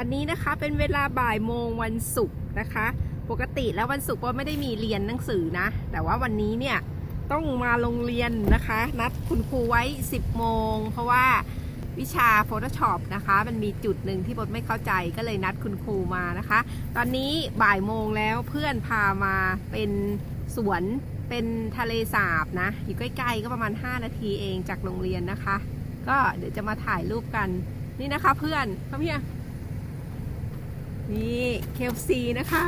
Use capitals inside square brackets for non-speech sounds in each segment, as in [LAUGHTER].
ตอนนี้นะคะเป็นเวลาบ่ายโมงวันศุกร์นะคะ ปกติแล้ววันศุกร์ปอไม่ได้มีเรียนหนังสือนะ แต่ว่าวันนี้เนี่ยต้องมาโรงเรียนนะคะ นัดคุณครูไว้ 10 โมง เพราะว่าวิชา Photoshop นะคะ มันมีจุดหนึ่งที่บดไม่เข้าใจก็เลยนัดคุณครูมานะคะ ตอนนี้บ่ายโมงแล้วเพื่อนพามาเป็นสวนเป็นทะเลสาบนะ อยู่ใกล้ๆก็ประมาณ 5 นาทีเองจากโรงเรียนนะคะ ก็เดี๋ยวจะมาถ่ายรูปกันนี่นะคะเพื่อนครับพี่ นี่เคลซีนะคะ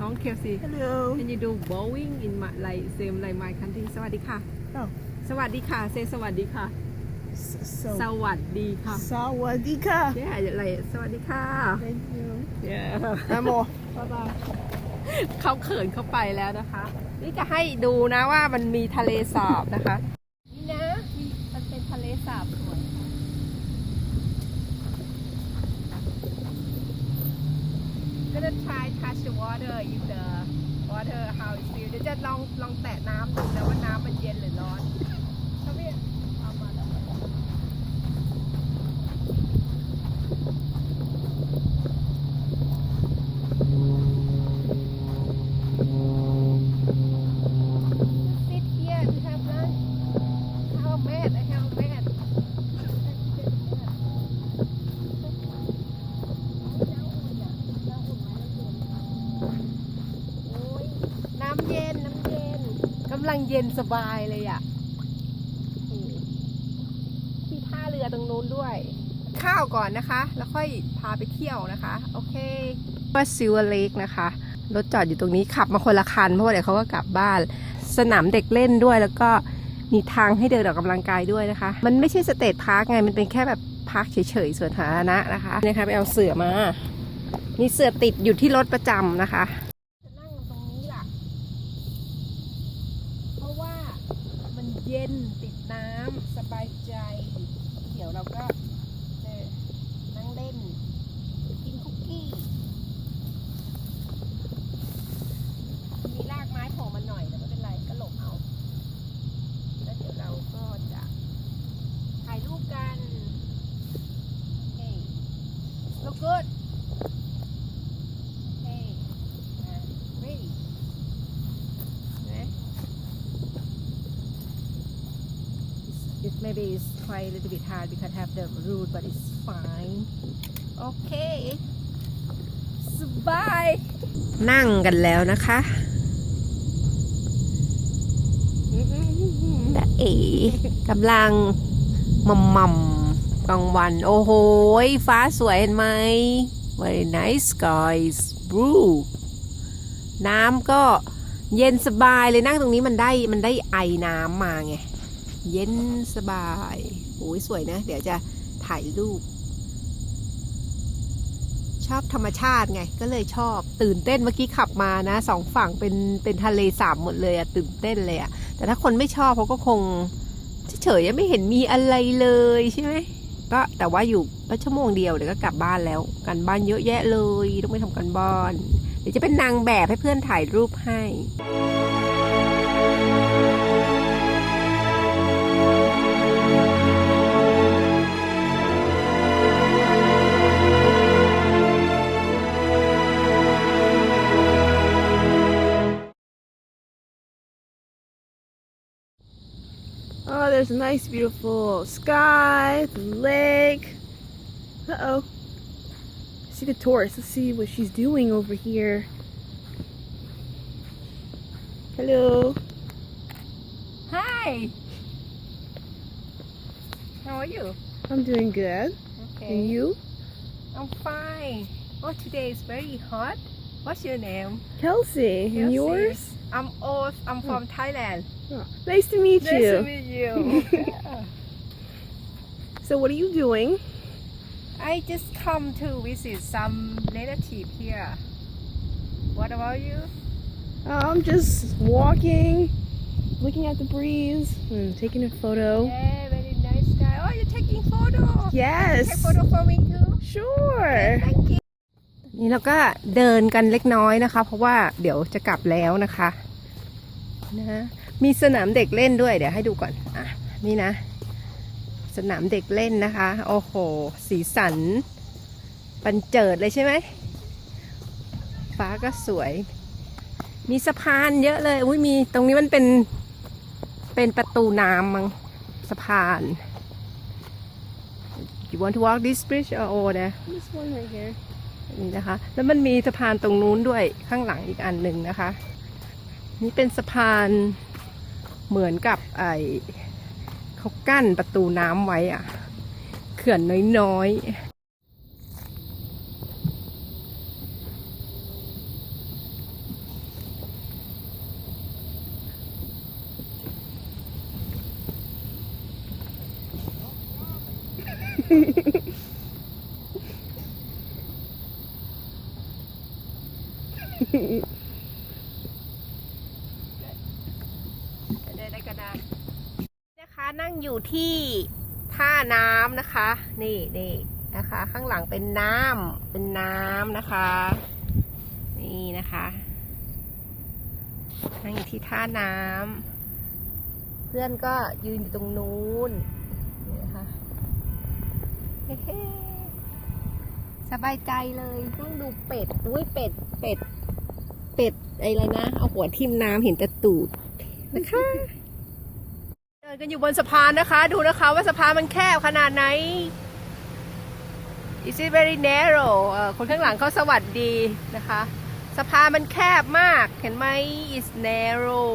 น้องเคลซี Hello. Can you do bowling in my like same like my country สวัสดีค่ะ Oh. สวัสดีค่ะเซสวัสดีค่ะ S- ส So, วัสดีค่ะ Sawadika. yeah อะไรสวัสดีค่ะ Thank you. yeah I'm off. บ๊ายบายเขาเขินเข้าไปแล้วนะคะ นี่จะให้ดูนะว่ามันมีทะเลสาบนะคะนี่นะมีมันเป็นทะเลสาบสวยค่ะ gonna try touch the water if the water how it feel เดี๋ยวจะลองลองแตะน้ำดูนะว่าน้ำมันเย็นหรือร้อนเขาไม่เอามาแล้ว sit here to have lunch how bad I have bad น้ำเย็น น้ำเย็นกำลัง เย็นสบายเลยอะนี่ที่ท่าเรือตรงนู้นด้วย ข้าวก่อนนะคะ แล้วค่อยพาไปเที่ยวนะคะ โอเคว่าซิวเล็กนะคะรถจอดอยู่ตรงนี้ขับมาคนละคันเพราะว่าเดี๋ยวเขาก็กลับบ้าน สนามเด็กเล่นด้วยแล้วก็มีทางให้เดินออกกำลังกายด้วยนะคะ มันไม่ใช่สเตทพาร์คไง มันเป็นแค่แบบพาร์คเฉยๆสวนสาธารณะนะคะนี่นะคะไปเอาเสือมา มีเสือติดอยู่ที่รถประจำนะคะ จะนั่งตรงนี้ล่ะ เพราะว่ามัน เย็นติดน้ำสบายใจ เดี๋ยวเราก็จะนั่งเล่นคุกกี้ มีรากไม้โผล่มาหน่อยแต่ไม่เป็นไรก็หลบเอา แล้วเดี๋ยวเราก็จะถ่ายรูปกัน เฮ้ย look good เฮ้ยอะ ready นะ It maybe is quite a little bit hard because have the root but it's fine โอเคสบาย นั่งกันแล้วนะคะแต่เอ๋กำลังมัมมัมกลางวัน โอ้โห ฟ้าสวยเห็นไหม very nice skies blue น้ำก็เย็นสบายเลยนั่งตรงนี้มันได้มันได้ไอน้ำมาไง เย็นสบายโอ้ยสวยนะ เดี๋ยวจะถ่ายรูป ชอบธรรมชาติไง ก็เลยชอบตื่นเต้นเมื่อกี้ขับมานะสองฝั่งเป็นเป็นทะเลสาบหมดเลยอะตื่นเต้นเลยอะแต่ถ้าคนไม่ชอบเขาก็คงเฉยๆไม่เห็นมีอะไรเลยใช่ไหมก็แต่ว่าอยู่ก็ชั่วโมงเดียวเดี๋ยวก็กลับบ้านแล้วกันบ้านเยอะแยะเลย ต้องไปทำกันบ้าน เดี๋ยวจะเป็นนางแบบให้เพื่อนถ่ายรูปให้ Oh, there's a nice, beautiful sky, the lake. Uh oh. See the tourist. Let's see what she's doing over here. Hello. Hi How are you I'm doing good. Okay And you? I'm fine. Oh, today is very hot. What's your name? Kelsey. Kelsey. And yours? I'm Oz. I'm from Thailand. Oh, nice to meet Nice you. to meet you. [LAUGHS] So, what are you doing? I just come to visit some relative here. What about you? I'm just walking, looking at the breeze, and taking a photo. Yeah, very nice guy. Oh, you're taking photo. Yes. Take photo for me too. Sure. Thank you. นี่เราก็เดินกันเล็กน้อยนะคะ เพราะว่าเดี๋ยวจะกลับแล้วนะคะนะ มีสนามเด็กเล่นด้วยเดี๋ยวให้ดูก่อนอะนี่นะ สนามเด็กเล่นนะคะ โอ้โห สีสันบันเจิดเลยใช่ไหม ฟ้าก็สวย มีสะพานเยอะเลยอุ้ยมีตรงนี้มันเป็นเป็นประตูน้ำมั้งสะพาน You want to walk this bridge or over there This one right here. นี่นะคะ แล้วมันมีสะพานตรงนู้นด้วยข้างหลังอีกอันหนึ่งนะคะ นี่เป็นสะพาน เหมือนกับไอเขากั้นประตูน้ำไว้อะ เขื่อนน้อยๆได้ได้ก็ได้นะคะนั่งอยู่ ที่ท่าน้ำนะคะ นี่นี่นะคะ ข้างหลังเป็นน้ำเป็นน้ำนะคะ นี่นะคะนั่งอยู่ที่ท่าน้ำเพื่อนก็ยืนอยู่ตรงนู้นนี่นะคะสบายใจเลยนั่งดูเป็ดอุ้ยเป็ดเป็ด เป็ดอะไรนะ เอาหัวทิ่มน้ำเห็นแต่ตูดนะคะ เดินกันอยู่บนสะพานนะคะ ดูนะคะว่าสะพานมันแคบขนาดไหน Is it very narrow คนข้างหลังเขาสวัสดีนะคะ สะพานมันแคบมาก เห็นไหม is narrow